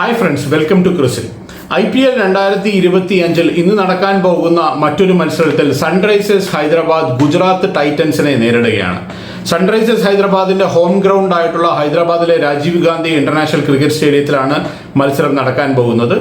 Hi friends welcome to ക്രിസിൽ I P L രണ്ടായിരത്തി ഇരുപത്തി അഞ്ചിൽ ഇന്ന് നടക്കാൻ പോകുന്ന മറ്റൊരു മത്സരത്തിൽ സൺറൈസേഴ്സ് ഹൈദരാബാദ് ഗുജറാത്ത് ടൈറ്റൻസിനെ നേരിടുകയാണ്. സൺറൈസേഴ്സ് ഹൈദരാബാദിന്റെ ഹോം ഗ്രൗണ്ട് ആയിട്ടുള്ള ഹൈദരാബാദിലെ രാജീവ് ഗാന്ധി ഇന്റർനാഷണൽ ക്രിക്കറ്റ് സ്റ്റേഡിയത്തിലാണ് മത്സരം നടക്കാൻ പോകുന്നത്.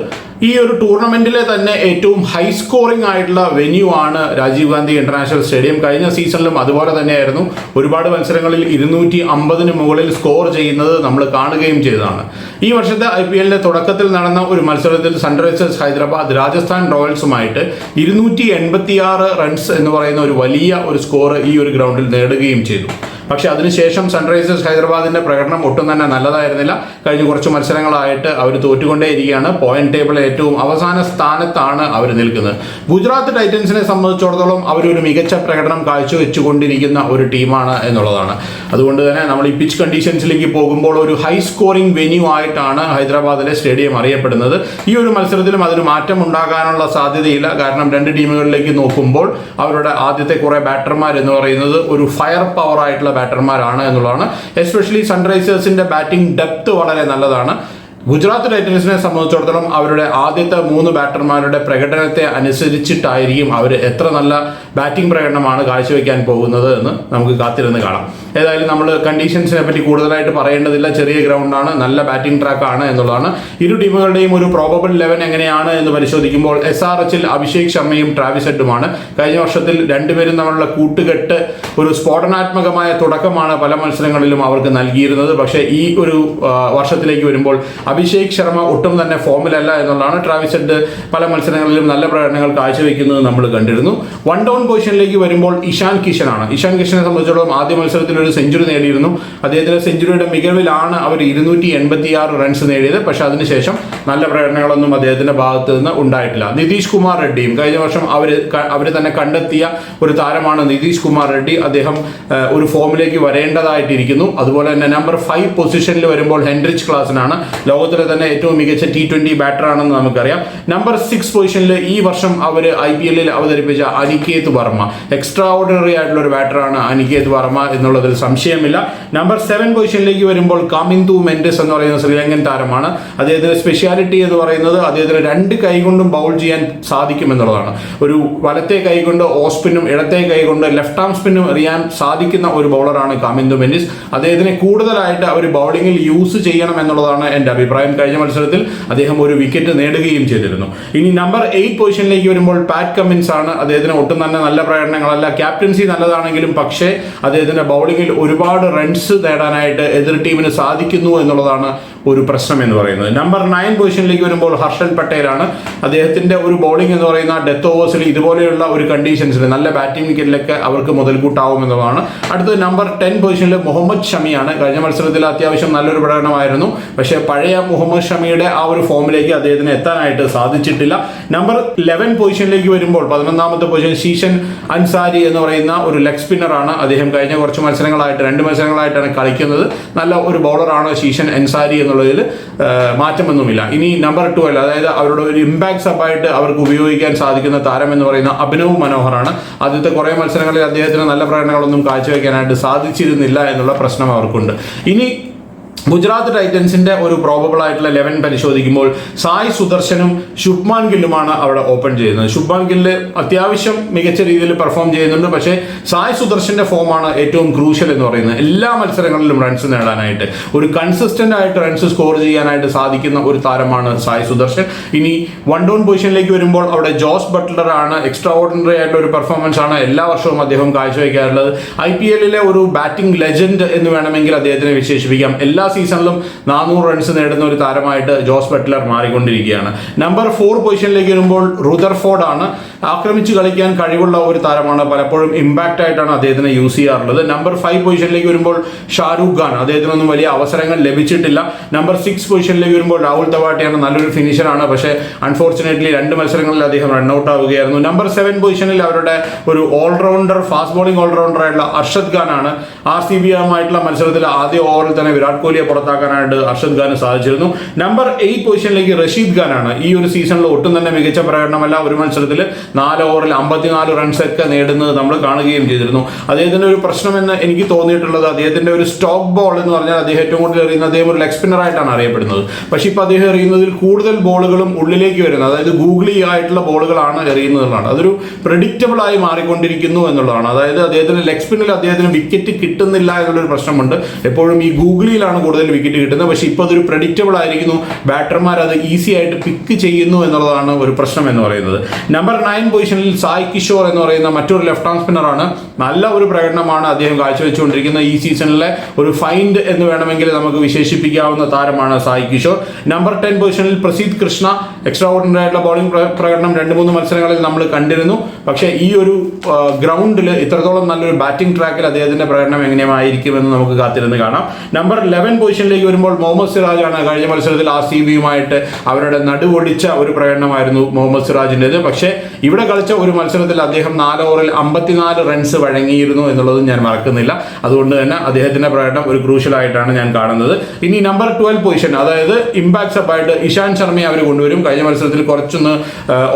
ഈ ഒരു ടൂർണമെന്റിലെ തന്നെ ഏറ്റവും ഹൈ സ്കോറിംഗ് ആയിട്ടുള്ള വെന്യൂ ആണ് രാജീവ് ഗാന്ധി ഇന്റർനാഷണൽ സ്റ്റേഡിയം കഴിഞ്ഞ സീസണിലും അതുപോലെ തന്നെയായിരുന്നു. ഒരുപാട് മത്സരങ്ങളിൽ ഇരുന്നൂറ്റി അമ്പതിന് മുകളിൽ സ്കോർ ചെയ്യുന്നത് നമ്മൾ കാണുകയും ചെയ്തതാണ്. ഈ വർഷത്തെ ഐ പി എല്ലിന്റെ തുടക്കത്തിൽ നടന്ന ഒരു മത്സരത്തിൽ സൺറൈസേഴ്സ് ഹൈദരാബാദ് രാജസ്ഥാൻ റോയൽസുമായിട്ട് ഇരുന്നൂറ്റി എൺപത്തിയാറ് റൺസ് എന്ന് പറയുന്ന ഒരു വലിയ ഒരു സ്കോർ ഈ ഒരു ഗ്രൗണ്ടിൽ നേടുകയും ചെയ്തു. പക്ഷേ അതിനുശേഷം സൺറൈസേഴ്സ് ഹൈദരാബാദിന്റെ പ്രകടനം ഒട്ടും തന്നെ നല്ലതായിരുന്നില്ല. കഴിഞ്ഞ കുറച്ച് മത്സരങ്ങളായിട്ട് അവർ തോറ്റുകൊണ്ടേയിരിക്കുകയാണ്. പോയിന്റ് ടേബിളിൽ ഏറ്റവും അവസാന സ്ഥാനത്താണ് അവർ നിൽക്കുന്നത്. ഗുജറാത്ത് ടൈറ്റൻസിനെ സംബന്ധിച്ചിടത്തോളം അവരൊരു മികച്ച പ്രകടനം കാഴ്ചവെച്ചുകൊണ്ടിരിക്കുന്ന ഒരു ടീമാണ് എന്നുള്ളതാണ്. അതുകൊണ്ട് തന്നെ നമ്മൾ ഈ പിച്ച് കണ്ടീഷൻസിലേക്ക് പോകുമ്പോൾ ഒരു ഹൈ സ്കോറിംഗ് വെന്യൂ ആയിട്ടാണ് ഹൈദരാബാദിലെ സ്റ്റേഡിയം അറിയപ്പെടുന്നത്. ഈ ഒരു മത്സരത്തിലും അതിന് മാറ്റം ഉണ്ടാകാനുള്ള സാധ്യതയില്ല. കാരണം രണ്ട് ടീമുകളിലേക്ക് നോക്കുമ്പോൾ അവരുടെ ആദ്യത്തെ കുറേ ബാറ്റർമാർ എന്ന് പറയുന്നത് ഒരു ഫയർ പവർ ആയിട്ടുള്ള ബാറ്റർമാരാണ് എന്നുള്ളതാണ്. എസ്പെഷ്യലി സൺറൈസേഴ്സിന്റെ ബാറ്റിംഗ് ഡെപ്ത് വളരെ നല്ലതാണ്. ഗുജറാത്ത് ടൈറ്റൻസിനെ സംബന്ധിച്ചിടത്തോളം അവരുടെ ആദ്യത്തെ മൂന്ന് ബാറ്റർമാരുടെ പ്രകടനത്തെ അനുസരിച്ചിട്ടായിരിക്കും അവർ എത്ര നല്ല ബാറ്റിംഗ് പ്രകടനമാണ് കാഴ്ചവെക്കാൻ പോകുന്നത് എന്ന് നമുക്ക് കാത്തിരുന്ന് കാണാം. ഏതായാലും നമ്മൾ കണ്ടീഷൻസിനെ പറ്റി കൂടുതലായിട്ട് പറയേണ്ടതില്ല. ചെറിയ ഗ്രൗണ്ടാണ് നല്ല ബാറ്റിംഗ് ട്രാക്കാണ് എന്നുള്ളതാണ്. ഇരു ടീമുകളുടെയും ഒരു പ്രോബബിൾ ലെവൻ എങ്ങനെയാണ് എന്ന് പരിശോധിക്കുമ്പോൾ എസ് ആർ എച്ചിൽ അഭിഷേക് ശർമ്മയും ട്രാവിസ് ഹെഡുമാണ് കഴിഞ്ഞ വർഷത്തിൽ രണ്ടുപേരും തമ്മിലുള്ള കൂട്ടുകെട്ട് ഒരു സ്ഫോടനാത്മകമായ തുടക്കമാണ് പല മത്സരങ്ങളിലും അവർക്ക് നൽകിയിരുന്നത്. പക്ഷേ ഈ ഒരു വർഷത്തിലേക്ക് വരുമ്പോൾ അഭിഷേക് ശർമ്മ ഒട്ടും തന്നെ ഫോമിലല്ല എന്നുള്ളതാണ് ട്രാവിസ് ഹെഡ് പല മത്സരങ്ങളിലും നല്ല പ്രകടനങ്ങൾ കാഴ്ചവെക്കുന്നത് നമ്മൾ കണ്ടിരുന്നു. വൺ ഡൗൺ പൊസിഷനിലേക്ക് വരുമ്പോൾ ഇഷാൻ കിഷനാണ്. ഇഷാൻ കിഷനെ സംബന്ധിച്ചിടത്തോളം ആദ്യ മത്സരത്തിൽ ഒരു സെഞ്ചുറി നേടിയിരുന്നു. അദ്ദേഹത്തിന്റെ സെഞ്ചുറിയുടെ മികവിലാണ് അവർ ഇരുന്നൂറ്റി എൺപത്തി ആറ് റൺസ് നേടിയത്. പക്ഷെ അതിനുശേഷം നല്ല പ്രകടനങ്ങളൊന്നും അദ്ദേഹത്തിന്റെ ഭാഗത്ത് നിന്ന് ഉണ്ടായിട്ടില്ല. നിതീഷ് കുമാർ റെഡ്ഡിയും കഴിഞ്ഞ വർഷം അവർ അവർ തന്നെ കണ്ടെത്തിയ ഒരു താരമാണ് നിതീഷ് കുമാർ റെഡ്ഡി. അദ്ദേഹം ഒരു ഫോമിലേക്ക് വരേണ്ടതായിട്ടിരിക്കുന്നു. അതുപോലെ തന്നെ നമ്പർ ഫൈവ് പൊസിഷനിൽ വരുമ്പോൾ ഹെൻറിച്ച് ക്ലാസിനാണ്. ലോകത്തിലെ തന്നെ ഏറ്റവും മികച്ച ടി ട്വന്റി ബാറ്ററാണെന്ന് നമുക്കറിയാം. നമ്പർ സിക്സ് പൊസിഷനിൽ ഈ വർഷം അവർ ഐ പി എല്ലിൽ അവതരിപ്പിച്ച അനികേത് വർമ്മ. എക്സ്ട്രാ ഓർഡിനറി ആയിട്ടുള്ള ഒരു ബാറ്ററാണ് അനികേത് വർമ്മ എന്നുള്ളതിൽ സംശയമില്ല. നമ്പർ സെവൻ പൊസിഷനിലേക്ക് വരുമ്പോൾ കാമിന്തു മെൻഡസ് എന്ന് പറയുന്ന ശ്രീലങ്കൻ താരമാണ്. അദ്ദേഹത്തിന്റെ സ്പെഷ്യാലിറ്റി എന്ന് പറയുന്നത് അദ്ദേഹത്തിന് രണ്ട് കൈകൊണ്ടും ബൗൾ ചെയ്യാൻ സാധിക്കും എന്നുള്ളതാണ് ഒരു വലത്തെ കൈകൊണ്ട് ഓസ്പിനും ഇടത്തെ കൈകൊണ്ട് ലെഫ്റ്റ് ആം സ്പിന്നും എറിയാൻ സാധിക്കുന്ന ഒരു ബൗളറാണ് കാമിന്തു മെൻഡിസ് അദ്ദേഹത്തിനെ കൂടുതലായിട്ട് അവർ ബൗളിങ്ങിൽ യൂസ് ചെയ്യണം എന്നുള്ളതാണ് എന്റെ അഭിപ്രായം. കഴിഞ്ഞ മത്സരത്തിൽ അദ്ദേഹം ഒരു വിക്കറ്റ് നേടുകയും ചെയ്തിരുന്നു. ഇനി നമ്പർ എയ്റ്റ് പൊസിഷനിലേക്ക് വരുമ്പോൾ പാറ്റ് കമ്മിൻസ് ആണ് അദ്ദേഹത്തിന് ഒട്ടും തന്നെ നല്ല പ്രകടനങ്ങളല്ല. ക്യാപ്റ്റൻസി നല്ലതാണെങ്കിലും പക്ഷേ അദ്ദേഹത്തിന്റെ ബൗളിങ്ങിൽ ഒരുപാട് റൺസ് നേടാനായിട്ട് എതിർ ടീമിന് സാധിക്കുന്നു എന്നുള്ളതാണ് ഒരു പ്രശ്നം എന്ന് പറയുന്നത്. നമ്പർ നയൻ പൊസിഷനിലേക്ക് വരുമ്പോൾ ഹർഷൻ പട്ടേലാണ്. അദ്ദേഹത്തിന്റെ ഒരു ബൗളിംഗ് എന്ന് പറയുന്ന ഡെത്ത് ഓവേഴ്സിൽ ഇതുപോലെയുള്ള ഒരു കണ്ടീഷൻസിൽ നല്ല ബാറ്റിംഗ് വിക്കറ്റിലൊക്കെ അവർക്ക് മുതൽക്കൂട്ടാവും എന്നതാണ്. അടുത്തത് നമ്പർ ടെൻ പൊസിഷനിൽ മുഹമ്മദ് ഷമിയാണ് കഴിഞ്ഞ മത്സരത്തിൽ അത്യാവശ്യം നല്ലൊരു പ്രകടനമായിരുന്നു. പക്ഷേ പഴയ മുഹമ്മദ് ഷമിയുടെ ആ ഒരു ഫോമിലേക്ക് അദ്ദേഹത്തിന് എത്താനായിട്ട് സാധിച്ചിട്ടില്ല. നമ്പർ ലെവൻ പൊസിഷനിലേക്ക് വരുമ്പോൾ പതിനൊന്നാമത്തെ പൊസിഷൻ ശീഷൻ അൻസാരി എന്ന് പറയുന്ന ഒരു ലെഗ് സ്പിന്നറാണ് അദ്ദേഹം കഴിഞ്ഞ കുറച്ച് മത്സരങ്ങളായിട്ട് രണ്ട് മത്സരങ്ങളായിട്ടാണ് കളിക്കുന്നത്. നല്ല ഒരു ബൗളറാണ് ശീഷൻ അൻസാരി എന്നുള്ളതിൽ മാറ്റമൊന്നുമില്ല. ഇനി നമ്പർ ട്വൽവ് അതായത് അവരുടെ ഒരു ഇമ്പാക്ട് സബായിട്ട് അവർക്ക് ഉപയോഗിക്കാൻ സാധിക്കുന്ന താരം എന്ന് പറയുന്ന അഭിനവ് മനോഹറാണ് ആദ്യത്തെ കുറേ മത്സരങ്ങളിൽ അദ്ദേഹത്തിന് നല്ല പ്രകടനങ്ങളൊന്നും കാഴ്ചവെക്കാനായിട്ട് സാധിച്ചിരുന്നില്ല എന്നുള്ള പ്രശ്നം അവർക്കുണ്ട്. ഇനി ഗുജറാത്ത് ടൈറ്റൻസിന്റെ ഒരു പ്രോബബിൾ ആയിട്ടുള്ള ലെവൻ പരിശോധിക്കുമ്പോൾ സായ് സുദർശനും ശുഭ്മാൻ ഗില്ലുമാണ് അവിടെ ഓപ്പൺ ചെയ്യുന്നത്. ശുഭ്മാൻ ഗില്ല് അത്യാവശ്യം മികച്ച രീതിയിൽ പെർഫോം ചെയ്യുന്നുണ്ട്. പക്ഷേ സായ് സുദർശന്റെ ഫോമാണ് ഏറ്റവും ക്രൂഷ്യൽ എന്ന് പറയുന്നത്. എല്ലാ മത്സരങ്ങളിലും റൺസ് നേടാനായിട്ട്. ഒരു കൺസിസ്റ്റന്റ് ആയിട്ട് റൺസ് സ്കോർ ചെയ്യാനായിട്ട് സാധിക്കുന്ന ഒരു താരമാണ് സായ് സുദർശൻ. ഇനി വൺ ഡൗൺ പൊസിഷനിലേക്ക് വരുമ്പോൾ അവിടെ ജോസ് ബട്ട്ലർ ആണ്. എക്സ്ട്രാ ഓർഡിനറി ആയിട്ട് ഒരു പെർഫോമൻസ് ആണ് എല്ലാ വർഷവും അദ്ദേഹം കാഴ്ചവെക്കാറുള്ളത്. ഐ പി എല്ലിലെ ഒരു ബാറ്റിംഗ് ലെജൻഡ് എന്ന് വേണമെങ്കിൽ അദ്ദേഹത്തിനെ വിശേഷിപ്പിക്കാം. എല്ലാ സീസണിലും നാനൂറ് റൺസ് നേടുന്ന ഒരു താരമായിട്ട് ജോസ് ബട്ട്ലർ മാറിക്കൊണ്ടിരിക്കുകയാണ്. നമ്പർ ഫോർ പൊസിഷനിലേക്ക് വരുമ്പോൾ റുദർഫോർഡ് ആണ്. ആക്രമിച്ച് കളിക്കാൻ കഴിവുള്ള ഒരു താരമാണ്. പലപ്പോഴും ഇമ്പാക്റ്റ് ആയിട്ടാണ് അദ്ദേഹത്തിനെ യൂസ് ചെയ്യാറുള്ളത്. നമ്പർ ഫൈവ് പൊസിഷനിലേക്ക് വരുമ്പോൾ ഷാരൂഖ് ഖാൻ. അദ്ദേഹത്തിനൊന്നും വലിയ അവസരങ്ങൾ ലഭിച്ചിട്ടില്ല. നമ്പർ സിക്സ് പൊസിഷനിലേക്ക് വരുമ്പോൾ രാഹുൽ തവാട്ടിയാണ് നല്ലൊരു ഫിനിഷറാണ് പക്ഷേ അൺഫോർച്ചുനേറ്റ്ലി രണ്ട് മത്സരങ്ങളിൽ അദ്ദേഹം റൺഔട്ട് ആവുകയായിരുന്നു. നമ്പർ സെവൻ പൊസിഷനിൽ അവരുടെ ഒരു ഓൾറൗണ്ടർ ഫാസ്റ്റ് ബോളിംഗ് ഓൾറൗണ്ടർ ആയിട്ടുള്ള അർഷദ് ഖാൻ ആണ് ആർ സി ബി ആയിട്ടുള്ള മത്സരത്തിൽ ആദ്യ ഓവറിൽ തന്നെ വിരാട് കോഹ്ലി കോഹ്ലിയെ പുറത്താക്കാനായിട്ട് അർഷദ് ഖാന് സാധിച്ചിരുന്നു. നമ്പർ എയ്റ്റ് പൊസിഷനിലേക്ക് റഷീദ് ഖാനാണ് ഈ ഒരു സീസണിൽ ഒട്ടും തന്നെ മികച്ച പ്രകടനമല്ല. ഒരു മത്സരത്തിൽ നാല് ഓവറിൽ അമ്പത്തിനാല് റൺസ് ഒക്കെ നേടുന്നത് നമ്മൾ കാണുകയും ചെയ്തിരുന്നു. അദ്ദേഹത്തിന്റെ ഒരു പ്രശ്നമെന്ന് എനിക്ക് തോന്നിയിട്ടുള്ളത് അദ്ദേഹത്തിന്റെ ഒരു സ്റ്റോക്ക് ബോൾ എന്ന് പറഞ്ഞാൽ അദ്ദേഹം ഏറ്റവും കൂടുതൽ എറിയുന്നത് അദ്ദേഹം ഒരു ലെഗ് സ്പിന്നറായിട്ടാണ് അറിയപ്പെടുന്നത്. പക്ഷേ ഇപ്പോൾ അദ്ദേഹം എറിയുന്നതിൽ കൂടുതൽ ബോളുകളും ഉള്ളിലേക്ക് വരുന്നത് അതായത് ഗൂഗിളി ആയിട്ടുള്ള ബോളുകളാണ് എറിയുന്നതെന്നാണ് അതൊരു പ്രഡിക്റ്റബിൾ ആയി മാറിക്കൊണ്ടിരിക്കുന്നു എന്നുള്ളതാണ്. അതായത് അദ്ദേഹത്തിന് ലെഗ് സ്പിന്നിൽ അദ്ദേഹത്തിന് വിക്കറ്റ് കിട്ടുന്നില്ല എന്നുള്ളൊരു പ്രശ്നമുണ്ട്. എപ്പോഴും ഈ ഗൂഗിളിയിലാണ് കൂടുതൽ വിക്കറ്റ് കിട്ടുന്നത്. പക്ഷേ ഇപ്പോൾ അതൊരു പ്രഡിക്റ്റബിൾ ആയിരിക്കുന്നു. ബാറ്റർമാർ അത് ഈസി ആയിട്ട് പിക്ക് ചെയ്യുന്നു എന്നുള്ളതാണ് ഒരു പ്രശ്നം എന്ന് പറയുന്നത്. നമ്പർ നയൻ പൊസിഷനിൽ സായ് കിഷോർ എന്ന് പറയുന്ന മറ്റൊരു ലെഫ്റ്റ് ആം സ്പിന്നറാണ് നല്ല ഒരു പ്രകടനമാണ് അദ്ദേഹം കാഴ്ചവെച്ചുകൊണ്ടിരിക്കുന്നത് ഈ സീസണിലെ ഒരു ഫൈൻഡ് എന്ന് വേണമെങ്കിൽ നമുക്ക് വിശേഷിപ്പിക്കാവുന്ന താരമാണ് സായ് കിഷോർ. നമ്പർ ടെൻ പൊസിഷനിൽ പ്രസീദ് കൃഷ്ണ എക്സ്ട്രാ ഓർഡിനറി ആയിട്ടുള്ള ബോളിംഗ് പ്രകടനം രണ്ട് മൂന്ന് മത്സരങ്ങളിൽ നമ്മൾ കണ്ടിരുന്നു. പക്ഷേ ഈ ഒരു ഗ്രൗണ്ടിൽ ഇത്രത്തോളം നല്ലൊരു ബാറ്റിംഗ് ട്രാക്കിൽ അദ്ദേഹത്തിന്റെ പ്രകടനം എങ്ങനെയായിരിക്കും എന്ന് നമുക്ക് കാത്തിരുന്ന് കാണാം. നമ്പർ ലെവൻ പൊസിഷനിലേക്ക് വരുമ്പോൾ മുഹമ്മദ് സിറാജാണ് കഴിഞ്ഞ മത്സരത്തിൽ ആർ സി ബിയുമായിട്ട് അവരുടെ നടുവൊടിച്ച ഒരു പ്രകടനമായിരുന്നു മുഹമ്മദ് സിറാജിന്റെത്. പക്ഷേ ഇവിടെ കളിച്ച ഒരു മത്സരത്തിൽ അദ്ദേഹം നാല് ഓവറിൽ അമ്പത്തിനാല് റൺസ് വഴങ്ങിയിരുന്നു എന്നുള്ളത് ഞാൻ മറക്കുന്നില്ല. അതുകൊണ്ട് തന്നെ അദ്ദേഹത്തിന്റെ പ്രകടനം ഒരു ക്രൂഷ്യലായിട്ടാണ് ഞാൻ കാണുന്നത്. ഇനി നമ്പർ ട്വൽവ് പൊസിഷൻ അതായത് ഇമ്പാക്ട് സപ്പായിട്ട് ഇഷാന്ത് ശർമ്മയെ അവർ കൊണ്ടുവരും. കഴിഞ്ഞ മത്സരത്തിൽ കുറച്ചൊന്ന്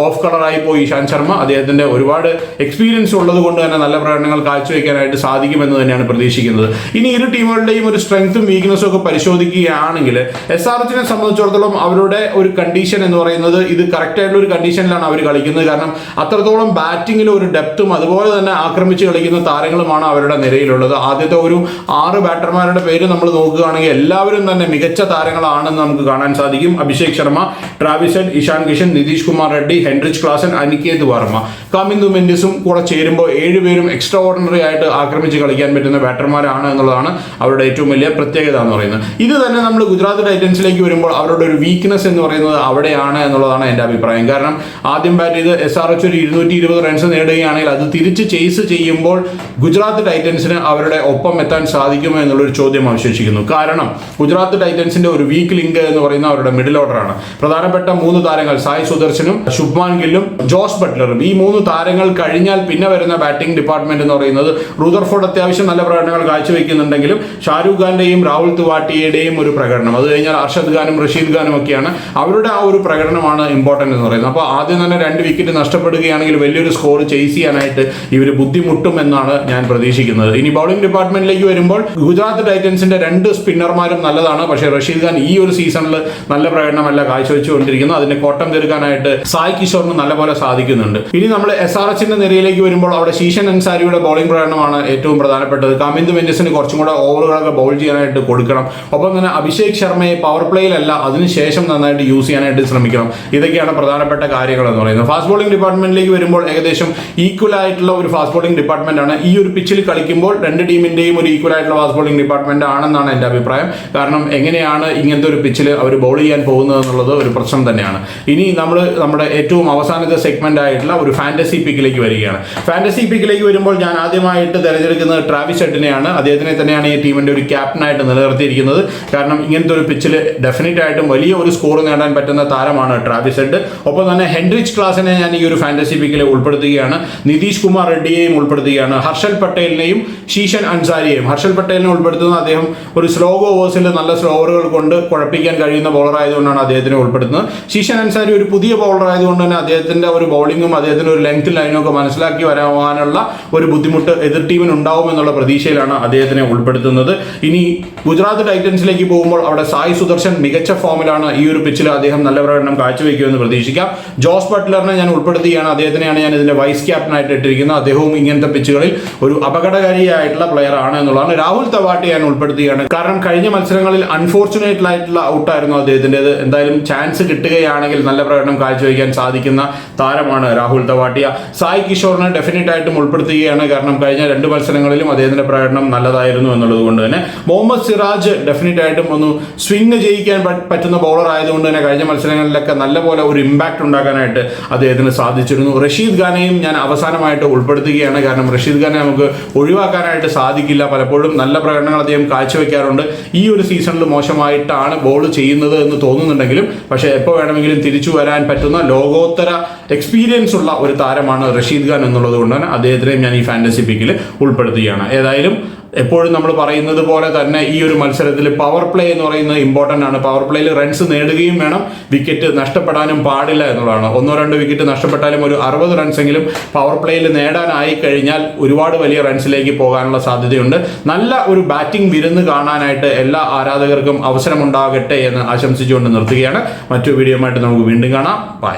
ഓഫ് കളറായി പോയി ഇഷാന്ത് ശർമ്മ. അദ്ദേഹത്തിന്റെ ഒരുപാട് എക്സ്പീരിയൻസ് ഉള്ളത് കൊണ്ട് തന്നെ നല്ല പ്രകടനങ്ങൾ കാഴ്ചവെക്കാനായിട്ട് സാധിക്കുമെന്ന് തന്നെയാണ് പ്രതീക്ഷിക്കുന്നത്. ഇനി ഇരു ടീമുകളുടെയും ഒരു സ്ട്രെങ്ത്തും വീക്ക്നസ്സും ഒക്കെ പരിശോധിക്കുകയാണെങ്കിൽ എസ് ആർ എച്ചിനെ സംബന്ധിച്ചിടത്തോളം അവരുടെ ഒരു കണ്ടീഷൻ എന്ന് പറയുന്നത് ഇത് കറക്റ്റ് ആയിട്ടുള്ള ഒരു കണ്ടീഷനിലാണ് അവർ കളിക്കുന്നത്. കാരണം അത്രത്തോളം ബാറ്റിങ്ങിൽ ഒരു ഡെപ്തും അതുപോലെ തന്നെ ആക്രമിച്ച് കളിക്കുന്ന താരങ്ങളുമാണ് അവരുടെ നിരയിലുള്ളത്. ആദ്യത്തെ ഒരു ആറ് ബാറ്റർമാരുടെ പേര് നമ്മൾ നോക്കുകയാണെങ്കിൽ എല്ലാവരും തന്നെ മികച്ച താരങ്ങളാണെന്ന് നമുക്ക് കാണാൻ സാധിക്കും. അഭിഷേക് ശർമ്മ ട്രാവിസൺ ഇഷാൻ കിഷൻ നിതീഷ് കുമാർ റെഡ്ഡി ഹെൻറിച്ച് ക്ലാസൻ അനിക്കേത് വർമ്മ. കാമിന്ദു മെൻഡിസും കൂടെ ചേരുമ്പോൾ ഏഴുപേരും എക്സ്ട്രാ ഓർഡിനറി ആയിട്ട് ആക്രമിച്ച് കളിക്കാൻ പറ്റുന്ന ബാറ്റർമാരാണ് എന്നുള്ളതാണ് അവരുടെ ഏറ്റവും വലിയ പ്രത്യേകത എന്ന് പറയുന്നത്. ഇത് തന്നെ നമ്മൾ ഗുജറാത്ത് ടൈറ്റൻസിലേക്ക് വരുമ്പോൾ അവരുടെ ഒരു വീക്ക്നെസ് എന്ന് പറയുന്നത് അവിടെയാണ് എന്നുള്ളതാണ് എന്റെ അഭിപ്രായം. കാരണം ആദ്യം ബാറ്റ് ചെയ്ത് എസ് ആർ എച്ച് ഒരു ഇരുന്നൂറ്റി ഇരുപത് റൺസ് നേടുകയാണെങ്കിൽ അത് തിരിച്ച് ചേസ് ചെയ്യുമ്പോൾ ഗുജറാത്ത് ടൈറ്റൻസിന് അവരുടെ ഒപ്പം എത്താൻ സാധിക്കുമോ എന്നുള്ളൊരു ചോദ്യം അവശേഷിക്കുന്നു. കാരണം ഗുജറാത്ത് ടൈറ്റൻസിന്റെ ഒരു വീക്ക് ലിങ്ക് എന്ന് പറയുന്നത് അവരുടെ മിഡിൽ ഓർഡറാണ് പ്രധാനപ്പെട്ട മൂന്ന് താരങ്ങൾ സായ് സുദർശനും ശുഭ്മാൻ ഗില്ലും ജോസ് ബട്ട്ലറും. ഈ മൂന്ന് താരങ്ങൾ കഴിഞ്ഞാൽ പിന്നെ വരുന്ന ബാറ്റിംഗ് ഡിപ്പാർട്ട്മെന്റ് എന്ന് പറയുന്നത് റൂദർഫോർഡ് അത്യാവശ്യം നല്ല പ്രകടനങ്ങൾ കാഴ്ചവെക്കുന്നുണ്ടെങ്കിലും ഷാരൂഖ് ഖാന്റെയും രാഹുൽ തുവാട്ടിയുടെയും ഒരു പ്രകടനം. അത് കഴിഞ്ഞാൽ അർഷദ് ഖാനും റഷീദ് ഖാനും ഒക്കെയാണ്. അവരുടെ ആ ഒരു പ്രകടനമാണ് ഇമ്പോർട്ടന്റ് എന്ന് പറയുന്നത്. അപ്പോൾ ആദ്യം തന്നെ രണ്ട് വിക്കറ്റ് നഷ്ടപ്പെടുകയാണെങ്കിൽ വലിയൊരു സ്കോർ ചേസ് ചെയ്യാനായിട്ട് ഇവർ ബുദ്ധിമുട്ടും എന്നാണ് ഞാൻ പ്രതീക്ഷിക്കുന്നത്. ഇനി ബൗളിംഗ് ഡിപ്പാർട്ട്മെന്റിലേക്ക് വരുമ്പോൾ ഗുജറാത്ത് ടൈറ്റൻസിന്റെ രണ്ട് സ്പിന്നർമാരും നല്ലതാണ്. പക്ഷേ റഷീദ് ഖാൻ ഈ ഒരു സീസണിൽ നല്ല പ്രകടനമല്ല കാഴ്ചവെച്ചുകൊണ്ടിരിക്കുന്നത്. അതിന്റെ കോട്ടം തീർക്കാനായിട്ട് സായ് കിഷോറിന് നല്ലപോലെ സാധിക്കുന്നുണ്ട്. ഇനി നമ്മൾ എസ് ആർ എച്ചിന്റെ നിരയിലേക്ക് വരുമ്പോൾ അവിടെ ശീഷൻ അൻസാരിയുടെ ബൗളിംഗ് പ്രകടനമാണ് ഏറ്റവും പ്രധാനപ്പെട്ടത്. കമിന്ദ് മെൻഡിസിന് കുറച്ചും കൂടെ ഓവറുകളൊക്കെ ബൗൾ ചെയ്യാനായിട്ട് കൊടുക്കണം. ഒപ്പം തന്നെ അഭിഷേക് ശർമ്മയെ പവർ പ്ലേയിലല്ല അതിനുശേഷം നന്നായിട്ട് യൂസ് ചെയ്യാനായിട്ട് ശ്രമിക്കണം. ഇതൊക്കെയാണ് പ്രധാനപ്പെട്ട കാര്യങ്ങൾ എന്ന് പറയുന്നത്. ഫാസ്റ്റ് ബോളിംഗ് ഡിപ്പാർട്ട്മെന്റിലേക്ക് വരുമ്പോൾ ഏകദേശം ഈക്വൽ ആയിട്ടുള്ള ഒരു ഫാസ്റ്റ് ബോളിംഗ് ഡിപ്പാർട്ട്മെന്റ് ആണ്. ഈ ഒരു പിച്ചിൽ കളിക്കുമ്പോൾ രണ്ട് ടീമിന്റെയും ഒരു ഈക്വൽ ആയിട്ടുള്ള ഫാസ്റ്റ് ബോളിംഗ് ഡിപ്പാർട്ട്മെന്റ് ആണെന്നാണ് എന്റെ അഭിപ്രായം. കാരണം എങ്ങനെയാണ് ഇങ്ങനത്തെ ഒരു പിച്ചിൽ അവർ ബോൾ ചെയ്യാൻ പോകുന്നത് എന്നുള്ളത് ഒരു പ്രശ്നം തന്നെയാണ്. ഇനി നമ്മൾ നമ്മുടെ ഏറ്റവും അവസാനത്തെ സെഗ്മെന്റ് ആയിട്ടുള്ള ഒരു ഫാന്റസി പിക്കിലേക്ക് വരികയാണ്. ഫാന്റസി പിക്കിലേക്ക് വരുമ്പോൾ ഞാൻ ആദ്യമായിട്ട് തിരഞ്ഞെടുക്കുന്നത് ട്രാവിസ് ഷെട്ടിനെയാണ് അദ്ദേഹത്തിനെ തന്നെയാണ് ഈ ടീമിന്റെ ഒരു ക്യാപ്റ്റനായിട്ട് നിലനിർത്തിയിരിക്കുന്നത് കാരണം ഇങ്ങനത്തെ ഒരു പിച്ചിൽ ഡെഫിനറ്റ് ആയിട്ടും വലിയ ഒരു സ്കോർ നേടാൻ പറ്റുന്ന താരമാണ് ട്രാവിസ് ഹെഡ്. ഒപ്പം തന്നെ ഹെൻറിച്ച് ക്ലാസിനെ ഞാൻ ഈ ഒരു ഫാന്റസി പിക്കിൽ ഉൾപ്പെടുത്തുകയാണ്. നിതീഷ് കുമാർ റെഡ്ഡിയെയും ഉൾപ്പെടുത്തുകയാണ്. ഹർഷൽ പട്ടേലിനെയും ശീഷൻ അൻസാരിയെയും. ഹർഷൽ പട്ടേലിനെ ഉൾപ്പെടുത്തുന്ന അദ്ദേഹം ഒരു സ്ലോ ഓവേഴ്സിൽ നല്ല സ്ലോവറുകൾ കൊണ്ട് കുഴപ്പിക്കാൻ കഴിയുന്ന ബോളർ ആയതുകൊണ്ടാണ് അദ്ദേഹത്തിനെ ഉൾപ്പെടുത്തുന്നത്. ശീഷൻ അൻസാരി ഒരു പുതിയ ബോളർ ആയതുകൊണ്ട് തന്നെ അദ്ദേഹത്തിന്റെ ഒരു ബൗളിങ്ങും അദ്ദേഹത്തിന്റെ ഒരു ലെങ്ത് ലൈനും ഒക്കെ മനസ്സിലാക്കി വരാനുള്ള ഒരു ബുദ്ധിമുട്ട് എതിർ ടീമിന് ഉണ്ടാവും എന്നുള്ള പ്രതീക്ഷയിലാണ് അദ്ദേഹത്തിനെ ഉൾപ്പെടുത്തുന്നത്. ഇനി ഗുജറാത്ത് ടൈറ്റൻസിലേക്ക് പോകുമ്പോൾ അവിടെ സായ് സുദർശൻ മികച്ച ഫോമിലാണ് ഈ ഒരു പിച്ചിൽ അദ്ദേഹം നല്ല പ്രകടനം കാഴ്ചവെക്കുമെന്ന് പ്രതീക്ഷിക്കാം. ജോസ് ബട്ട്ലറിനെ ഞാൻ ഉൾപ്പെടുത്തുകയാണ്. അദ്ദേഹത്തിനെയാണ് ഞാൻ ഇതിന്റെ വൈസ് ക്യാപ്റ്റനായിട്ട് ഇട്ടിരിക്കുന്നത്. അദ്ദേഹവും ഇങ്ങനത്തെ പിച്ചുകളിൽ ഒരു അപകടകാരിയായിട്ടുള്ള പ്ലെയർ ആണ് എന്നുള്ളതാണ്. രാഹുൽ തവാട്ടി ഞാൻ ഉൾപ്പെടുത്തുകയാണ്. കാരണം കഴിഞ്ഞ മത്സരങ്ങളിൽ അൺഫോർച്ചുനേറ്റ് ആയിട്ടുള്ള ഔട്ടായിരുന്നു അദ്ദേഹത്തിന്റെത്. എന്തായാലും ചാൻസ് കിട്ടുകയാണെങ്കിൽ നല്ല പ്രകടനം കാഴ്ചവെക്കാൻ സാധിക്കുന്ന താരമാണ് രാഹുൽ തവാട്ടിയ സായ് കിഷോറിനെ ഡെഫിനറ്റ് ആയിട്ടും ഉൾപ്പെടുത്തുകയാണ്. കാരണം കഴിഞ്ഞ രണ്ട് മത്സരങ്ങളിലും അദ്ദേഹത്തിന്റെ പ്രകടനം നല്ലതായിരുന്നു എന്നുള്ളത് കൊണ്ട് തന്നെ. മുഹമ്മദ് സിറാജ് ഡെഫിനറ്റ് ആയിട്ടും ഒന്ന് സ്വിംഗ് ചെയ്യിക്കാൻ പറ്റുന്ന ബോളർ ആയതുകൊണ്ട് തന്നെ കഴിഞ്ഞ മത്സരങ്ങളിലൊക്കെ നല്ലപോലെ ഒരു ഇമ്പാക്ട് ഉണ്ടാക്കാനായിട്ട് അദ്ദേഹത്തിന് സാധിച്ചിരുന്നു. റഷീദ് ഖാനെയും ഞാൻ അവസാനമായിട്ട് ഉൾപ്പെടുത്തുകയാണ്. കാരണം റഷീദ് ഖാനെ നമുക്ക് ഒഴിവാക്കാനായിട്ട് സാധിക്കില്ല. പലപ്പോഴും നല്ല പ്രകടനങ്ങൾ അദ്ദേഹം കാഴ്ചവെക്കാറുണ്ട്. ഈ ഒരു സീസണിൽ മോശമായിട്ടാണ് ബോൾ ചെയ്യുന്നത് എന്ന് തോന്നുന്നുണ്ടെങ്കിലും പക്ഷേ എപ്പോൾ വേണമെങ്കിലും തിരിച്ചു വരാൻ പറ്റുന്ന ലോകോത്തര എക്സ്പീരിയൻസ് ഉള്ള ഒരു താരമാണ് റഷീദ് ഖാൻ എന്നുള്ളത് കൊണ്ട് തന്നെ അദ്ദേഹത്തിനെയും ഞാൻ ഈ ഫാന്റസി പിക്കിൽ ഉൾപ്പെടുത്തുകയാണ്. ഏതായാലും എപ്പോഴും നമ്മൾ പറയുന്നത് പോലെ തന്നെ ഈ ഒരു മത്സരത്തിൽ പവർ പ്ലേ എന്ന് പറയുന്നത് ഇമ്പോർട്ടന്റ് ആണ്. പവർ പ്ലേയിൽ റൺസ് നേടുകയും വേണം. വിക്കറ്റ് നഷ്ടപ്പെടാനും പാടില്ല എന്നുള്ളതാണ്. ഒന്നോ രണ്ടോ വിക്കറ്റ് നഷ്ടപ്പെട്ടാലും ഒരു അറുപത് റൺസെങ്കിലും പവർ പ്ലേയിൽ നേടാനായി കഴിഞ്ഞാൽ ഒരുപാട് വലിയ റൺസിലേക്ക് പോകാനുള്ള സാധ്യതയുണ്ട്. നല്ല ഒരു ബാറ്റിംഗ് വിരുന്ന് കാണാനായിട്ട് എല്ലാ ആരാധകർക്കും അവസരമുണ്ടാകട്ടെ എന്ന് ആശംസിച്ചുകൊണ്ട് നിർത്തുകയാണ്. മറ്റു വീഡിയോയുമായിട്ട് നമുക്ക് വീണ്ടും കാണാം. ബൈ